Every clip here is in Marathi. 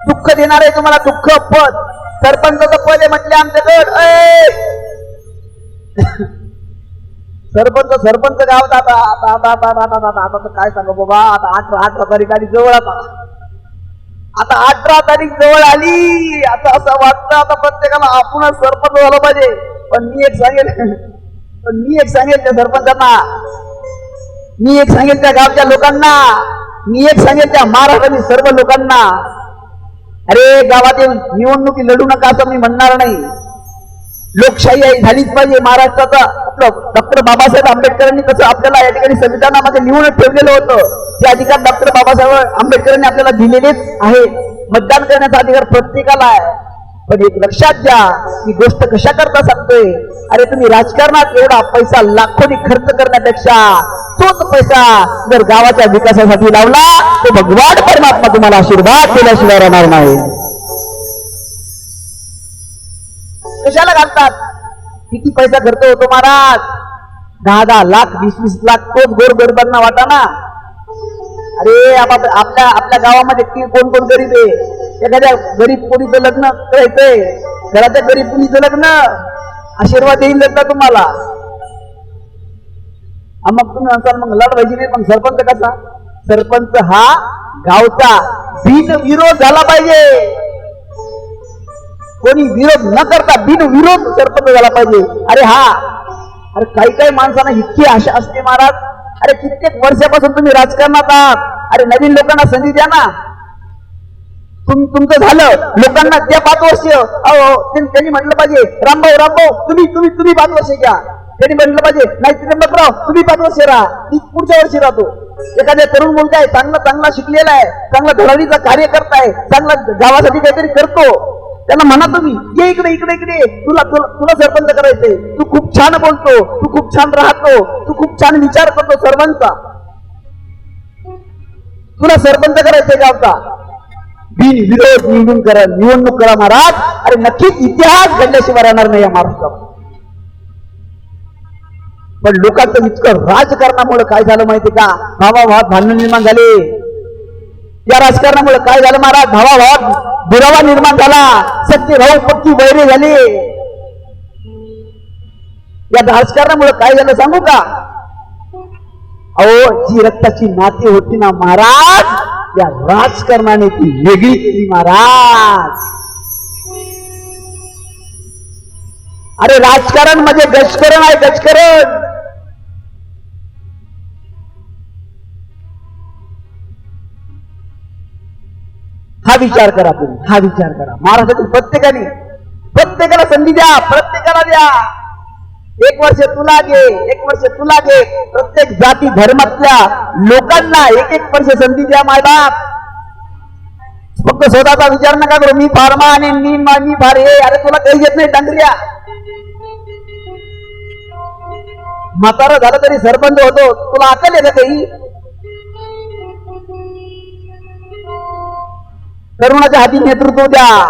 दुःख देणार आहे तुम्हाला दुःख पद. सरपंचाचं पद आहे म्हटले आमच्याकडं. ऐ! सरपंच सरपंच गावात आता आता आता आता आता आता आता आता तर काय सांगू बाबा? आता अठरा अठरा तारीख आली जवळ आता. आता अठरा तारीख जवळ आली. आता असं वाटतं आता प्रत्येकाला आपणच सरपंच झालं पाहिजे. पण मी एक सांगेल पण मी एक सांगेल त्या सरपंचांना. मी एक सांगेल त्या गावच्या लोकांना. मी एक सांगेल त्या महाराष्ट्रातील सर्व लोकांना. अरे गावातील निवडणुकी लढू नका असं मी म्हणणार नाही. लोकशाही आहे झालीच पाहिजे महाराष्ट्राचा. आपलं डॉक्टर बाबासाहेब आंबेडकरांनी कसं आपल्याला या ठिकाणी संविधानामध्ये निवडून ठेवलेलं होतं. ते अधिकार डॉक्टर बाबासाहेब आंबेडकरांनी आपल्याला दिलेलेच आहे मतदान करण्याचा अधिकार प्रत्येकाला आहे. पण एक लक्षात घ्या ही गोष्ट कशा करता सांगतोय? अरे तुम्ही राजकारणात एवढा पैसा लाखोनी खर्च करण्यापेक्षा तोच पैसा जर गावाच्या विकासासाठी लावला तर भगवान परमात्मा तुम्हाला आशीर्वाद केल्याशिवाय राहणार नाही. कशाला घालतात? किती पैसा खर्च होतो महाराज? दहा दहा लाख वीस वीस लाख तोच गोर गरिबांना वाटाना अरे आपल्या आपल्या गावामध्ये कोण कोण गरीब आहे? एखाद्या गरीब कोणीचं लग्न करायचंय? घराच्या गरीब कुणीचं लग्न? आशीर्वाद येईल देतात तुम्हाला. मग तुम्ही म्हणसाल मग लढ पाहिजे नाही पण सरपंच कसा? सरपंच हा गावचा बिन विरोध झाला पाहिजे. कोणी विरोध न करता बिन विरोध सरपंच झाला पाहिजे. अरे हा. अरे काही काही माणसांना इतकी आशा असते महाराज. अरे कित्येक वर्षापासून तुम्ही राजकारणात आहात. अरे नवीन लोकांना संधी द्या ना. तुम तुमचं झालं. लोकांना द्या पाच वर्ष. अहो त्यांनी म्हटलं पाहिजे रामभाऊ रामभाऊ तुम्ही तुम्ही तुम्ही पाच वर्ष घ्या. त्यांनी म्हटलं पाहिजे. नाही त्रिंबकराव तुम्ही पाच वर्ष राहा मी पुढच्या वर्षी राहतो. एखाद्या तरुण मुलगा आहे चांगला चांगला शिकलेला आहे चांगला धडाडीचं कार्य करताय चांगला गावासाठी काहीतरी करतो. त्यांना म्हणा तुम्ही ये इकडे इकडे इकडे. तुला तुला तुला सरपंच करायचंय. तू खूप छान बोलतो तू खूप छान राहतो तू खूप छान विचार करतो सर्वांचा. तुला सरपंच करायचंय गावचा. बिन विरोध निवडून करा निवडणूक करा महाराज. अरे नक्कीच इतिहास घडल्याशिवाय राहणार नाही या महाराष्ट्रात. पण लोकांचं इतकं राजकारणामुळे काय झालं माहिती का? भावाभावात भांडण निर्माण झाले. या राजकारणामुळे काय झालं महाराज? भावाभावात दुरावा निर्माण झाला. सत्य भाऊ पक्की बैरे झाले. या राजकारणामुळे काय झालं सांगू का? अहो जी रक्ताची नाती होती ना महाराज या राजकारणाने ती वेगळी केली महाराज. अरे राजकारण म्हणजे गजकरण आहे गजकरण. हा विचार करा तुम्ही. हा विचार करा. महाराष्ट्रातील प्रत्येकाने प्रत्येकाला संधी द्या प्रत्येकाला द्या. एक वर्ष तुला घे एक वर्ष तुला घे. प्रत्येक जाती धर्मातल्या लोकांना एक एक वर्ष संधी द्या मैदान फक्त स्वतःचा विचार नका करू. मी फार्मा आणि मी मी फार हे. अरे तुला काही येत नाही डांगरिया. म्हातारा झालं तरी सरपंच होतो. तुला अकल आहे का काही? तरुणाच्या हाती नेतृत्व द्या.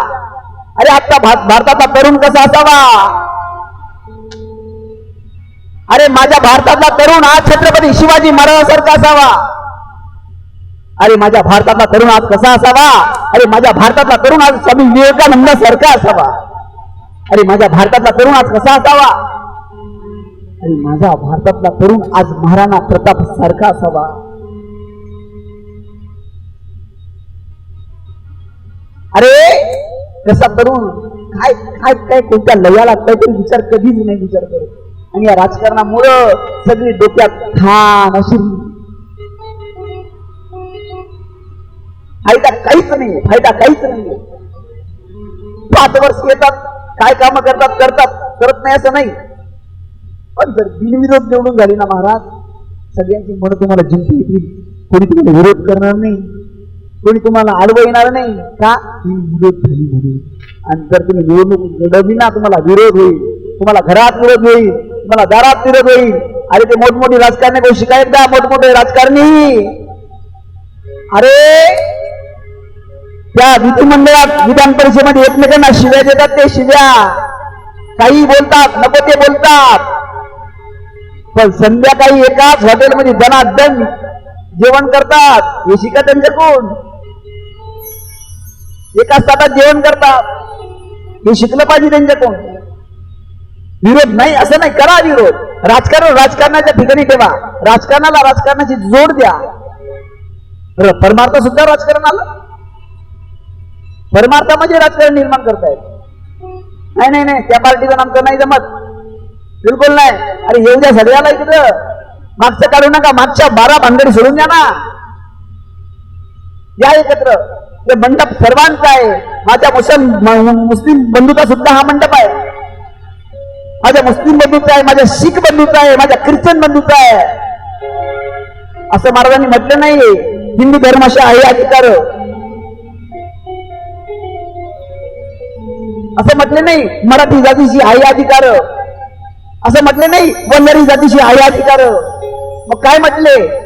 अरे आता भारताचा तरुण कसा असावा? अरे माझ्या भारतातला तरुण आज छत्रपती शिवाजी महाराजांसारखा असावा. अरे माझ्या भारतातला तरुण आज कसा असावा? अरे माझ्या भारतातला तरुण आज स्वामी विवेकानंदासारखा असावा. अरे माझ्या भारतातला तरुण आज कसा असावा? अरे माझा भारतातला तरुण आज महाराणा प्रताप सारखा असावा. अरे कसा तरुण. काय काय काय कोणत्या लयाला तरी विचार कधीच नाही विचार करत. आणि या राजकारणामुळं सगळी डोक्यात ठाण अशी फायदा काहीच नाही फायदा काहीच नाही पाच वर्ष येतात काय काम करतात करतात करत नाही असं नाही. पण जर बिनविरोध निवडून झाली ना महाराज सगळ्यांची मन तुम्हाला जिंकली. येतील कोणी तुम्हाला विरोध करणार नाही. कोणी तुम्हाला आडवं येणार नाही का? बिनविरोध झाली म्हणून. आणि जर तुम्ही निवडणूक लढविना तुम्हाला विरोध होईल तुम्हाला घरात विरोध होईल तुम्हाला दारात विरोध होईल. अरे ते मोठमोठी राजकारणी शिकायत का? मोठमोठे राजकारणी. अरे त्या विधिमंडळात विधान परिषदेमध्ये एकमेकांना शिव्या देतात ते शिव्या. काही बोलतात नको ते बोलतात. पण संध्याकाळी एकाच हॉटेलमध्ये दनादन जेवण करतात. हे शिका त्यांच्याकडून एकाच ताटात जेवण करतात. हे शिकलं पाहिजे त्यांच्याकडून. विरोध नाही असं नाही. करा विरोध. राजकारण राजकारणाच्या ठिकाणी ठेवा. राजकारणाला राजकारणाची जोड द्या. परमार्थ सुद्धा राजकारण आलं परमार्थामध्ये राजकारण निर्माण करतायत. नाही नाही नाही. त्या पार्टीचं आमचं नाही जमत. बिलकुल नाही. अरे येऊ द्या सगळ्याला इकडं. मागचं काढू नका. मागच्या बारा भानगडी सोडून द्या ना. या एकत्र. ते मंडप सर्वांचा आहे. माझ्या मुसल मुस्लिम बंधूचा सुद्धा हा मंडप आहे. माझ्या मुस्लिम बंधूचा आहे माझ्या शीख बंधूचा आहे माझ्या ख्रिश्चन बंधूचा आहे. असं महाराजांनी म्हटलं नाहीये. हिंदू धर्माशी आहे अधिकार. असं म्हटले नाही मराठी जातीशी आहे अधिकार. असं म्हटले नाही वंजारी जातीशी आहे अधिकार. मग काय म्हटले?